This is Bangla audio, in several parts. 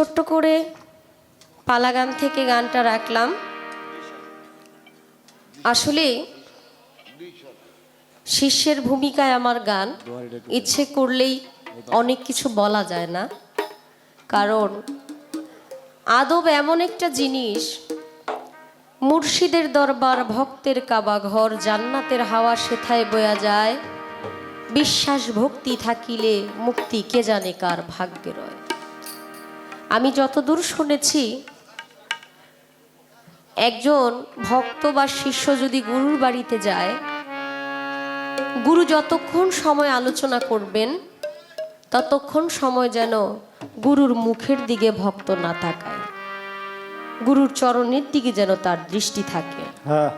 ছোট্ট করে পালা গান থেকে গানটা রাখলাম। আসলে শিষ্যের ভূমিকায় আমার গান ইচ্ছে করলেই অনেক কিছু বলা যায় না। কারণ আদব এমন একটা জিনিস, মুর্শিদের দরবার ভক্তের কাবা ঘর জান্নাতের হাওয়া সেথায় বয়া যায়। বিশ্বাস ভক্তি থাকিলে মুক্তি কে জানে কার ভাগ্যে রয়? আমি যতদূর শুনেছি একজন ভক্ত বা শিষ্য যদি গুরুর বাড়িতে যায় গুরু যতক্ষণ সময় আলোচনা করবেন ততক্ষণ সময় যেন গুরুর মুখের দিকে ভক্ত না তাকায়। গুরুর চরণের দিকে যেন তার দৃষ্টি থাকে। হ্যাঁ।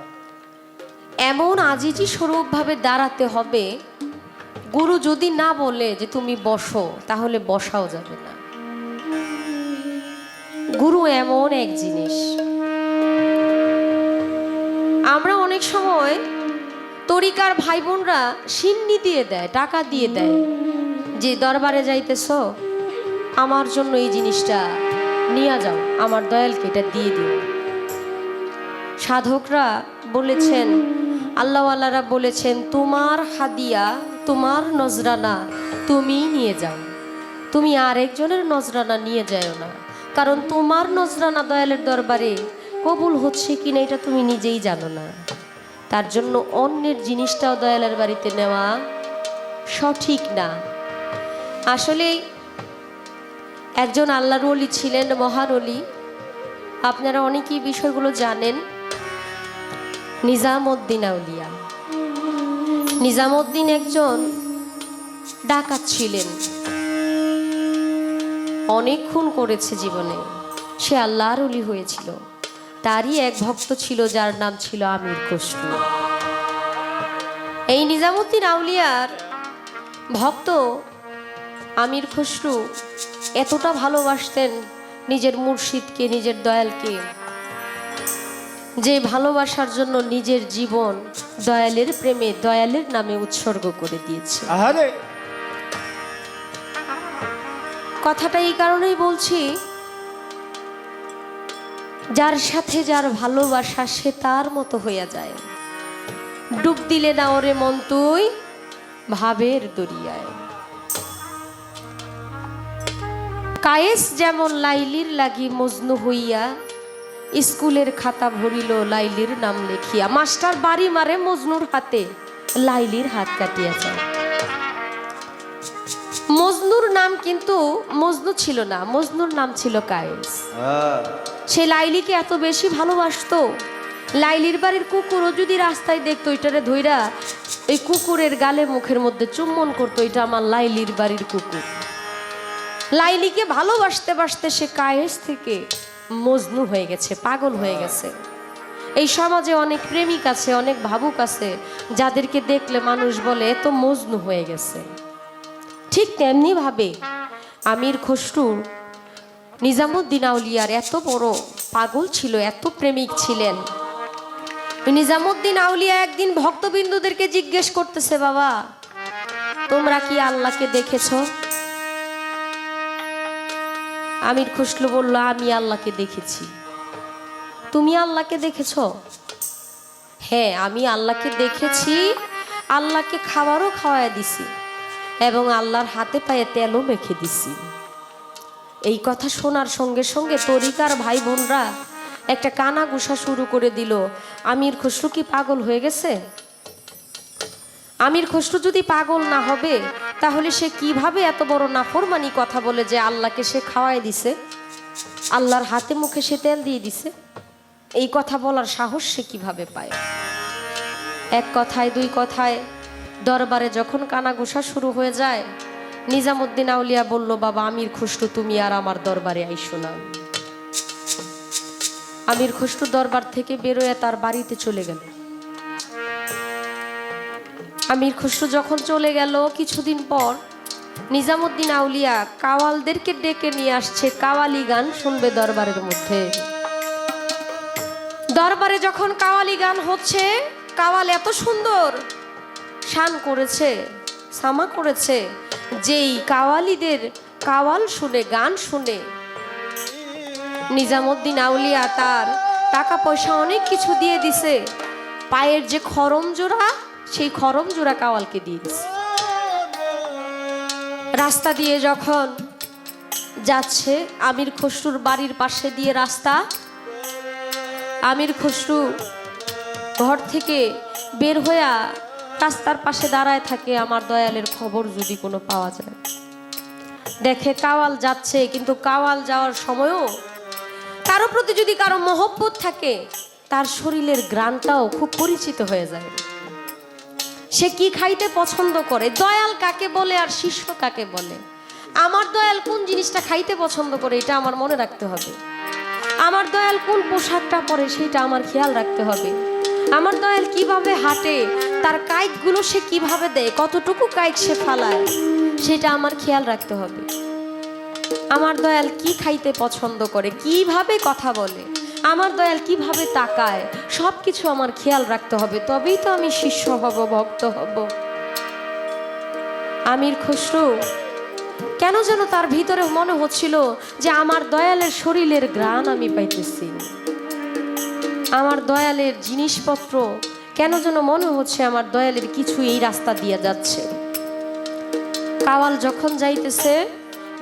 এমন আজিজি স্বরূপভাবে দাঁড়াতে হবে গুরু যদি না বলে যে তুমি বসো তাহলে বসাও যাবে না। গুরু এমন এক জিনিস। আমরা অনেক সময় তরিকার ভাই বোনরা সিন্নি দিয়ে দেয় টাকা দিয়ে দেয়, যে দরবারে যাইতেছ, আমার জন্য এই জিনিসটা নিয়ে যাও, আমার দয়ালকে এটা দিয়ে দিও। সাধকরা বলেছেন, আল্লাহওয়ালারা বলেছেন, তোমার হাদিয়া, তোমার নজরানা তুমি নিয়ে যাও। তুমি আরেকজনের নজরানা নিয়ে যাও না। কারণ তোমার নজরানা দয়ালের দরবারে কবুল হচ্ছে কি না এটা তুমি নিজেই জানো না। তার জন্য অন্যের জিনিসটাও দয়ালের বাড়িতে নেওয়া সঠিক না। আসলে একজন আল্লাহর অলি ছিলেন, মহান অলি আপনারা অনেকেই বিষয়গুলো জানেন। নিজামউদ্দিন আউলিয়া। নিজামউদ্দিন একজন ডাকাত ছিলেন। অনেক খুন করেছে জীবনে। সে আল্লাহর অলি হয়েছিল। তারই এক ভক্ত ছিল যার নাম ছিল আমির খসরু এই নিজামুদ্দিন আউলিয়ার ভক্ত আমির খসরু এতটা ভালোবাসতেন নিজের মুর্শিদকে, নিজের দয়ালকে, যে ভালোবাসার জন্য নিজের জীবন দয়ালের প্রেমে, দয়ালের নামে উৎসর্গ করে দিয়েছে। আহারে! কথাটা এই কারণেই বলছি, যার সাথে যার ভালোবাসা সে তার মতো হইয়া যায়। ডুব দিলে না ওরে মন তুই, ভাবের দরিয়ায়। কায়েস যেমন লাইলির লাগি মজনু হইয়া, স্কুলের খাতা ভরিল লাইলির নাম লেখিয়া। মাস্টার বাড়ি মারে মজনুর হাতে, লাইলির হাত কাটিয়া যায়। মজনুর নাম কিন্তু মজনু ছিল না। মজনুর নাম ছিল কায়েস। সে লাইলিকে এত বেশি ভালোবাসতো। লাইলির বাড়ির কুকুরও যদি রাস্তায় দেখতো ওইটারে ধইরা এই কুকুরের গালে মুখের মধ্যে চুম্বন করতো এটা আমার লাইলির বাড়ির কুকুর। লাইলিকে ভালোবাসতে বাসতে সে কায়েস থেকে মজনু হয়ে গেছে পাগল হয়ে গেছে। এই সমাজে অনেক প্রেমিক আছে অনেক ভাবুক আছে যাদেরকে দেখলে মানুষ বলে এত মজনু হয়ে গেছে। ঠিক তেমনিভাবে আমির খসরুর নিজামুদ্দিন আউলিয়ার এত বড় পাগল ছিল, এত প্রেমিক ছিলেন। নিজামুদ্দিন আউলিয়া একদিন ভক্তবিন্দুদেরকে জিজ্ঞেস করতেছে, বাবা, তোমরা কি আল্লাহকে দেখেছ? আমির খুসলু বলল, আমি আল্লাহকে দেখেছি। তুমি আল্লাহকে দেখেছ? হ্যাঁ আমি আল্লাহকে দেখেছি, আল্লাহকে খাবারও খাওয়ায় দিছি। এবং আল্লাহর হাতে পায়ে তেলও মেখে দিছি। এই কথা শোনার সঙ্গে সঙ্গে তরিকার ভাই বোনরা একটা কানা গুসা শুরু করে দিল, আমির খসরু কি পাগল হয়ে গেছে? আমির খসরু যদি পাগল না হবে, তাহলে সে কীভাবে এত বড় নাফরমানি কথা বলে যে আল্লাহকে সে খাওয়াই দিছে? আল্লাহর হাতে মুখে সে তেল দিয়ে দিছে? এই কথা বলার সাহস সে কীভাবে পায়? এক কথায়, দুই কথায় দরবারে যখন কানাঘুষা শুরু হয়ে যায়, নিজামুদ্দিন আউলিয়া বলল, বাবা, আমির খুশরু তুমি আর আমার দরবারে আইসো না। আমির খুশরু দরবার থেকে বেরোয় তার বাড়িতে চলে গেল। আমির খুশরু যখন চলে গেল, কিছুদিন পর নিজামুদ্দিন আউলিয়া কাওয়ালদেরকে ডেকে নিয়ে আসছে কাওয়ালি গান শুনবে দরবারের মধ্যে। দরবারে যখন কাওয়ালি গান হচ্ছে, কাওয়াল এত সুন্দর শান করেছে, সামা করেছে, যেই কাওয়ালিদের কাওয়াল শুনে, গান শুনে। নিজামুদ্দিন আউলিয়া তার টাকা পয়সা অনেক কিছু দিয়ে দিছে। পায়ের যে খরম জোড়া, সেই খরম জোড়া কাওয়ালকে দিয়ে দিছে। রাস্তা দিয়ে যখন যাচ্ছে আমির খসরুর বাড়ির পাশে দিয়ে রাস্তা, আমির খসরু ঘর থেকে বের হইয়া রাস্তার পাশে দাঁড়ায় থাকে আমার দয়ালের খবর যদি কোনো পাওয়া যায়। দেখে কাওয়াল যাচ্ছে, কিন্তু কাওয়াল যাওয়ার সময়ও কারও প্রতি যদি কারও মহব্বত থাকে, তার শরীরের গ্রানটাও খুব পরিচিত হয়ে যায়। সে কি খাইতে পছন্দ করে? দয়াল কাকে বলে আর শিষ্য কাকে বলে? আমার দয়াল কোন জিনিসটা খাইতে পছন্দ করে, এটা আমার মনে রাখতে হবে। আমার দয়াল কোন পোশাকটা পরে, সেটা আমার খেয়াল রাখতে হবে। আমার দয়াল কীভাবে হাঁটে, তার কাইকগুলো সে কীভাবে দেয়, কতটুকু কাইক সে ফালায়, সেটা আমার খেয়াল রাখতে হবে। আমার দয়াল কি খাইতে পছন্দ করে, কীভাবে কথা বলে, আমার দয়াল কীভাবে তাকায় সব কিছু আমার খেয়াল রাখতে হবে, তবেই তো আমি শিষ্য হব, ভক্ত হব। আমির খসরু, কেন যেন তার ভিতরে মনে হচ্ছিল যে আমার দয়ালের শরীরের গ্রাণ আমি পাইতেছি। আমার দয়ালের জিনিসপত্র, কেন যেন মনে হচ্ছে আমার দয়ালের কিছু এই রাস্তা দিয়ে যাচ্ছে। কাওয়াল যখন যাইতেছে,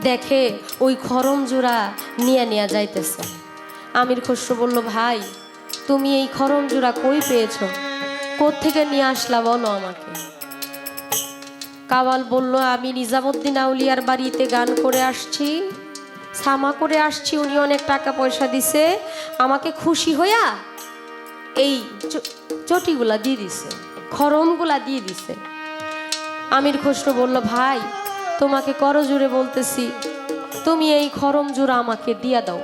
দেখে ওই খরম জোড়া নিয়ে নিয়ে যাইতেছে। আমির খসরু বলল, ভাই, তুমি এই খরম জোড়া কই পেয়েছ? থেকে নিয়ে আসলা বলো আমাকে? কাওয়াল বলল, আমি নিজামুদ্দিন আউলিয়ার বাড়িতে গান করে আসছি। সামা করে আসছি, উনি অনেক টাকা পয়সা দিছে। আমাকে খুশি হইয়া এই চটিগুলা দিয়ে দিছে খরমগুলা দিয়ে দিছে। আমির খসরু বলল, ভাই, তোমাকে করজোরে বলতেছি, তুমি এই খরম জোড়া আমাকে দিয়া দাও।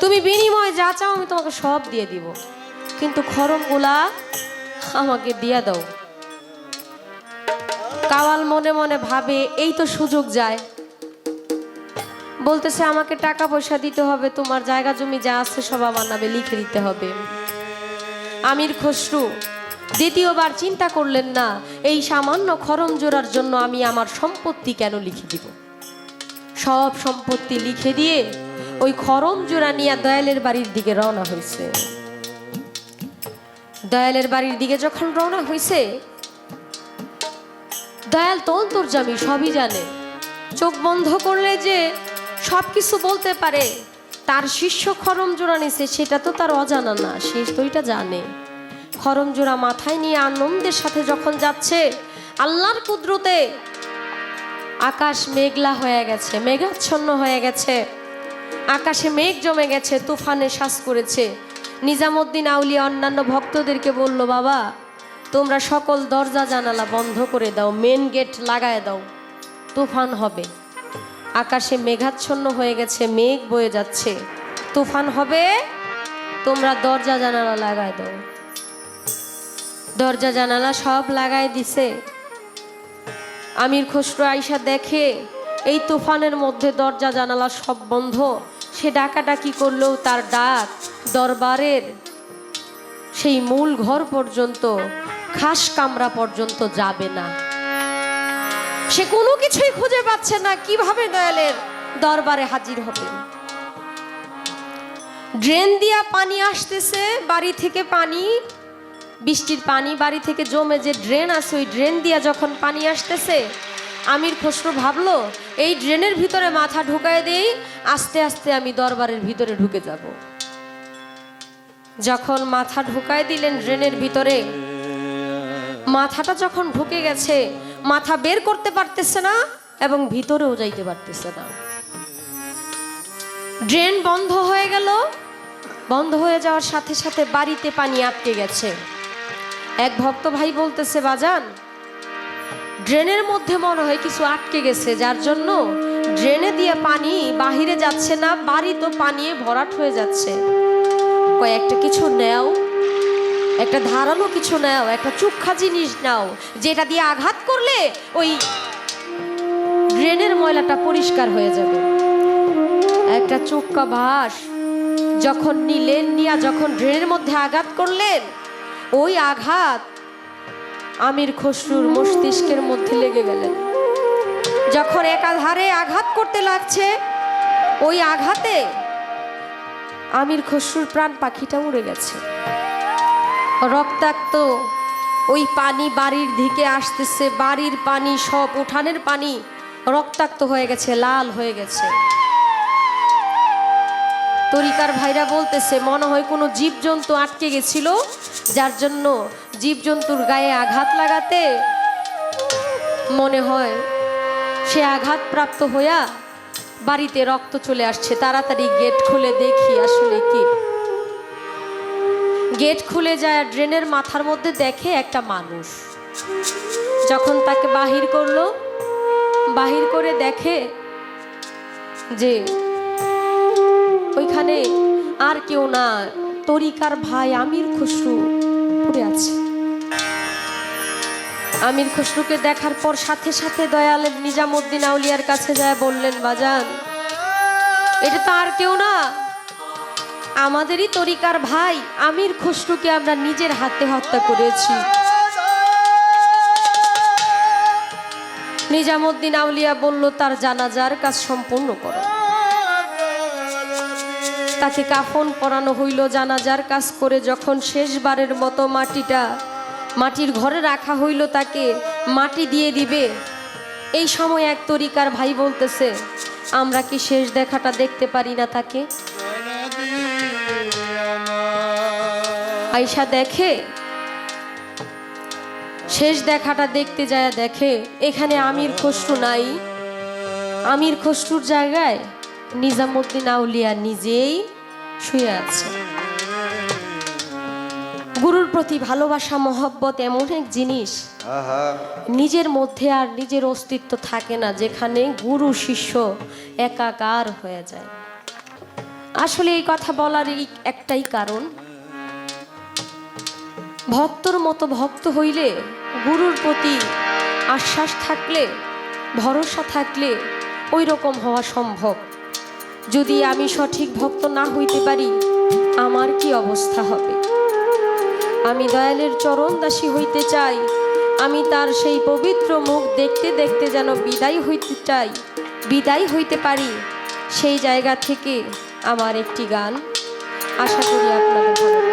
তুমি বিনিময়ে যা চাও আমি তোমাকে সব দিয়ে দিব, কিন্তু খরমগুলা আমাকে দিয়া দাও। কাওয়াল মনে মনে ভাবে, এই তো সুযোগ যায়। বলতেছে, আমাকে টাকা পয়সা দিতে হবে, তোমার জায়গা জমি যা আছে সব আমার নামে লিখে দিতে হবে। আমির খসরু, দ্বিতীয়বার চিন্তা করলেন না, এই সামান্য খরম জোড়ার জন্য আমি আমার সম্পত্তি কেন লিখে দিব? সব সম্পত্তি লিখে দিয়ে ওই খরম জোড়া নিয়ে দয়ালের বাড়ির দিকে রওনা হয়েছে। দয়ালের বাড়ির দিকে যখন রওনা হয়েছে, দয়াল তো অন্তর্জামী সবই জানে। চোখ বন্ধ করলে যে সব কিছু বলতে পারে তার শিষ্য খরম জোড়া নিছে, সেটা তো তার অজানা না, সে তো এটা জানে। খরম জোড়া মাথায় নিয়ে আনন্দের সাথে যখন যাচ্ছে, আল্লাহর কুদরতে আকাশ মেঘলা হয়ে গেছে, মেঘাচ্ছন্ন হয়ে গেছে। আকাশে মেঘ জমে গেছে, তুফানে শ্বাস করেছে। নিজামুদ্দিন আউলিয়া অন্যান্য ভক্তদেরকে বলল, বাবা, তোমরা সকল দরজা জানালা বন্ধ করে দাও মেন গেট লাগায় দাও, তুফান হবে। আকাশে মেঘাচ্ছন্ন হয়ে গেছে, মেঘ বয়ে যাচ্ছে। তুফান হবে, তোমরা দরজা জানালা লাগায় দাও। দরজা জানালা সব লাগায় দিছে। আমির খসরু আইসা দেখে, এই তুফানের মধ্যে দরজা জানালা সব বন্ধ। সে ডাকাডাকি করলেও তার ডাক দরবারের সেই মূল ঘর পর্যন্ত, খাস কামরা পর্যন্ত যাবে না। সে কোনো কিছুই খুঁজে পাচ্ছে না। কীভাবে দয়ালের দরবারে হাজির হবে? ড্রেন দিয়া পানি আসতেছে, বাড়ি থেকে পানি, বৃষ্টির পানি, বাড়ি থেকে জমে যে ড্রেন আছে, ওই ড্রেন দিয়া যখন পানি আসতেছে, আমির খসরু ভাবলো, এই ড্রেনের ভিতরে মাথা ঢুকায় দেই, আস্তে আস্তে আমি দরবারের ভিতরে ঢুকে যাব। যখন মাথা ঢুকায় দিলেন ড্রেনের ভিতরে, মাথাটা যখন ঢুকে গেছে মাথা বের করতে পারতেছে না এবং ভিতরেও যাইতে পারতেছে না। ড্রেন বন্ধ হয়ে গেল। বন্ধ হয়ে যাওয়ার সাথে সাথে বাড়িতে পানি আটকে গেছে। এক ভক্ত ভাই বলতেছে, বাজান, ড্রেনের মধ্যে মনে হয় কিছু আটকে গেছে, যার জন্য ড্রেনে দিয়ে পানি বাহিরে যাচ্ছে না, বাড়ি তো পানিয়ে ভরাট হয়ে যাচ্ছে। কয়েকটা কিছু নেও। একটা ধারালো কিছু নাও, একটা চুক্ষা জিনিস নাও, যেটা দিয়ে আঘাত করলে ওই ড্রেনের ময়লাটা পরিষ্কার হয়ে যাবে। একটা চুক্কা বাঁশ, যখন নিলেন নিয়া, যখন ড্রেনের মধ্যে আঘাত করলেন, ওই আঘাত আমির খসরুর মস্তিষ্কের মধ্যে লেগে গেলেন। যখন একাধারে আঘাত করতে লাগছে, ওই আঘাতে আমির খসরুর প্রাণ পাখিটা উড়ে গেছে। রক্তাক্ত। ওই পানি বাড়ির দিকে আসতেছে, বাড়ির পানি, সব উঠানের পানি রক্তাক্ত হয়ে গেছে, লাল হয়ে গেছে। তরিকার ভাইরা বলতেছে, মনে হয় কোনো জীবজন্তু আটকে গেছিল, যার জন্য জীবজন্তুর গায়ে আঘাত লাগাতে মনে হয় সে আঘাতপ্রাপ্ত হইয়া বাড়িতে রক্ত চলে আসছে। তাড়াতাড়ি গেট খুলে দেখি আসলে কি। গেট খুলে যায় ড্রেনের মাথার মধ্যে দেখে একটা মানুষ। যখন তাকে বাহির করল, বাহির করে দেখে যে ওইখানে আর কেউ না, তরিকার ভাই আমির খসরু পড়ে আছে। আমির খসরুকে দেখার পর সাথে সাথে দয়ালের নিজামুদ্দিন আউলিয়ার কাছে যায়, বললেন, বাজান, এটা তো আর কেউ না আমাদেরই তরিকার ভাই আমির খসরুকে আমরা নিজের হাতে হত্যা করেছি। নিজামুদ্দিন আউলিয়া বলল, তার জানাজার কাজ সম্পূর্ণ করো। তাকে কাফন পরানো হইল, জানাজার কাজ করে যখন শেষবারের মতো মাটিটা মাটির ঘরে রাখা হইল, তাকে মাটি দিয়ে দিবে। এই সময় এক তরিকার ভাই বলতেছে, আমরা কি শেষ দেখাটা দেখতে পারি না তাকে? আয়সা দেখে শেষ দেখাটা দেখতে যায় দেখে এখানে আমির খসরু নাই। আমির খসরুর জায়গায় নিজামুদ্দিন আউলিয়া নিজেই শুয়ে আছে। গুরুর প্রতি ভালোবাসা মহব্বত এমন এক জিনিস। নিজের মধ্যে আর নিজের অস্তিত্ব থাকে না যেখানে গুরু শিষ্য একাকার হয়ে যায়। আসলে এই কথা বলার একটাই কারণ ভক্তর মতো ভক্ত হইলে গুরুর প্রতি আশ্বাস থাকলে, ভরসা থাকলে ওই রকম হওয়া সম্ভব যদি আমি সঠিক ভক্ত না হইতে পারি, আমার কি অবস্থা হবে আমি দয়ালের চরণ দাসী হইতে চাই, আমি তার সেই পবিত্র মুখ দেখতে দেখতে যেন বিদায় হইতে চাই, বিদায় হইতে পারি, সেই জায়গা থেকে আমার একটি গান আশা করি আপনাদের ভালো।